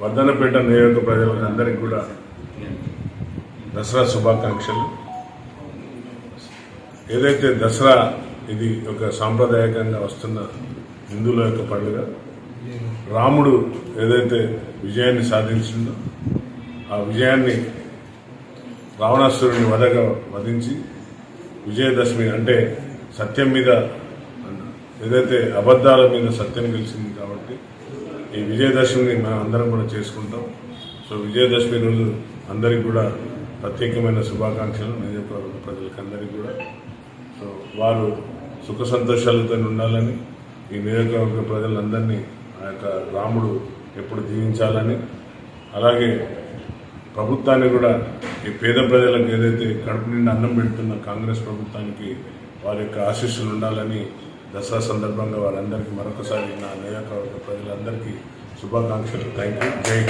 వర్ధనపేట నియోజక ప్రజలకు అందరికీ కూడా దసరా శుభాకాంక్షలు. ఏదైతే దసరా ఇది ఒక సాంప్రదాయకంగా వస్తున్న హిందువుల యొక్క పండుగ రాముడు ఏదైతే విజయాన్ని సాధించిందో ఆ విజయాన్ని రావణాసురుని వదగా వధించి విజయదశమి అంటే సత్యం మీద ఏదైతే అబద్ధాల మీద సత్యం గెలిచింది కాబట్టి ఈ విజయదశమిని మనం అందరం కూడా చేసుకుంటాం. సో విజయదశమి రోజు అందరికీ కూడా ప్రత్యేకమైన శుభాకాంక్షలు. నియోజకవర్గ ప్రజలకందరికీ కూడా. సో వారు సుఖ సంతోషాలతో ఉండాలని ఈ నియోజకవర్గ ప్రజలందరినీ ఆ యొక్క రాముడు ఎప్పుడు జీవించాలని అలాగే ప్రభుత్వాన్ని కూడా ఈ పేద ప్రజలకు ఏదైతే కడుపు నిండా అన్నం పెడుతున్న కాంగ్రెస్ ప్రభుత్వానికి వారి యొక్క ఆశీస్సులు ఉండాలని దసరా సందర్భంగా వారందరికీ మరొకసారి నా నియోజకవర్గ ప్రజలందరికీ శుభాకాంక్షలు. థ్యాంక్ యూ జై